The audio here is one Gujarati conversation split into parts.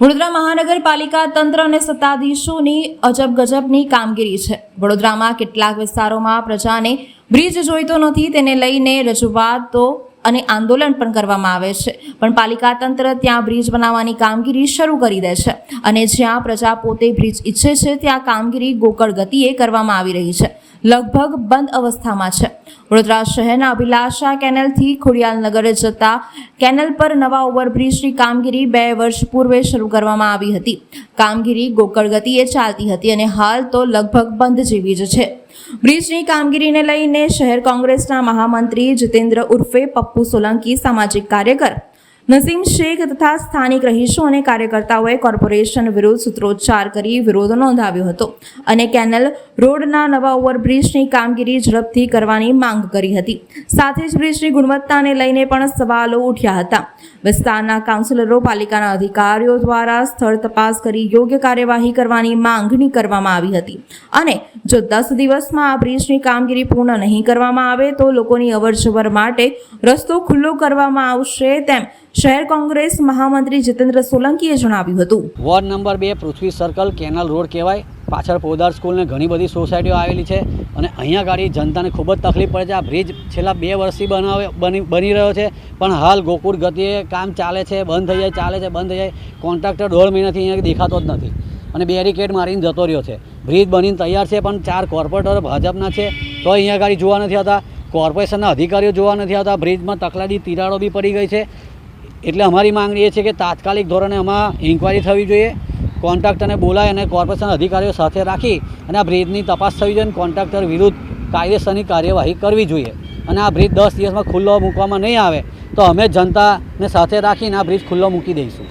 વડોદરા મહાનગરપાલિકા તંત્ર અને સત્તાધીશોની અજબ ગજબની કામગીરી છે. વડોદરામાં કેટલાક વિસ્તારોમાં પ્રજાને બ્રિજ જોઈતો નથી, તેને લઈને રજૂઆતો અને આંદોલન પણ કરવામાં આવે છે. પણ પાલિકા તંત્ર ત્યાં બ્રિજ બનાવવાની કામગીરી શરૂ કરી દે છે અને જ્યાં પ્રજા પોતે બ્રિજ ઈચ્છે છે, ત્યાં કામગીરી ગોકળ ગતિએ કરવામાં આવી રહી છે. લગભગ બંધ અવસ્થામાં છે. વડોદરા શહેરના અભિલાષા કેનલથી ખોડિયાલનગર જતા કેનલ પર નવા ઓવરબ્રિજની કામગીરી બે વર્ષ પૂર્વે શરૂ કરવામાં આવી હતી. કામગીરી ગોકળ ગતિએ ચાલતી હતી અને હાલ તો લગભગ બંધ જેવી જ છે. બ્રિજની કામગીરીને લઈને શહેર કોંગ્રેસના મહામંત્રી જીતેન્દ્ર ઉર્ફે પપ્પુ સોલંકી સામાજિક કાર્યકર નસીમ શેખ તથા સ્થાનિક રહીશો અને કાર્યકર્તાઓએ કોર્પોરેશન વિરુદ્ધ સૂત્રોચ્ચાર કરી વિરોધ નોંધાવ્યો હતો અને કેનલ રોડના નવા ઓવરબ્રિજની કામગીરી ઝડપથી કરવાની માંગ કરી હતી. સાથે જ બ્રિજની ગુણવત્તાને લઈને પણ સવાલો ઉઠ્યા હતા. વિસ્તારના કાઉન્સિલરો, પાલિકાના અધિકારીઓ દ્વારા સ્થળ તપાસ કરી યોગ્ય કાર્યવાહી કરવાની માંગણી કરવામાં આવી હતી. અને જો દસ દિવસમાં આ બ્રિજની કામગીરી પૂર્ણ નહીં કરવામાં આવે તો લોકોની અવરજવર માટે રસ્તો ખુલ્લો કરવામાં આવશે તેમ શહેર કોંગ્રેસ મહામંત્રી જીતેન્દ્ર સોલંકીએ જણાવ્યું હતું. વોર્ડ નંબર બે પૃથ્વી સર્કલ કેનલ રોડ કહેવાય. પાછળ પોદાર સ્કૂલને ઘણી બધી સોસાયટીઓ આવેલી છે અને અહીંયા ગાડી જનતાને ખૂબ જ તકલીફ પડે છે. આ બ્રિજ છેલ્લા બે વર્ષથી બનાવે બની બની રહ્યો છે. પણ હાલ ગોકુળ ગતિએ કામ ચાલે છે, બંધ થઈ જાય, ચાલે છે, બંધ થઈ જાય. કોન્ટ્રાક્ટર દોઢ મહિનાથી અહીંયા દેખાતો જ નથી અને બેરિકેડ મારીને જતો રહ્યો છે. બ્રિજ બનીને તૈયાર છે, પણ ચાર કોર્પોરેટરો ભાજપના છે. તો અહીંયા ગાડી જોવા નથી આવતા. કોર્પોરેશનના અધિકારીઓ જોવા નથી આવતા. બ્રિજમાં તકલાદી તિરાડો બી પડી ગઈ છે. એટલે અમારી માંગણી એ છે કે તાત્કાલિક ધોરણે આમાં ઇન્કવાયરી થવી જોઈએ કોન્ટ્રાક્ટરને બોલાય અને કોર્પોરેશન અધિકારીઓ સાથે રાખી અને આ બ્રિજની તપાસ થવી જોઈએ અને કોન્ટ્રાક્ટર વિરુદ્ધ કાયદેસરની કાર્યવાહી કરવી જોઈએ. અને આ બ્રિજ દસ દિવસમાં ખુલ્લો મૂકવામાં નહીં આવે તો અમે જનતાને સાથે રાખીને આ બ્રિજ ખુલ્લો મૂકી દઈશું.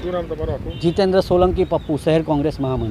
જીતેન્દ્ર સોલંકી પપ્પુ શહેર કોંગ્રેસ મહામંત્રી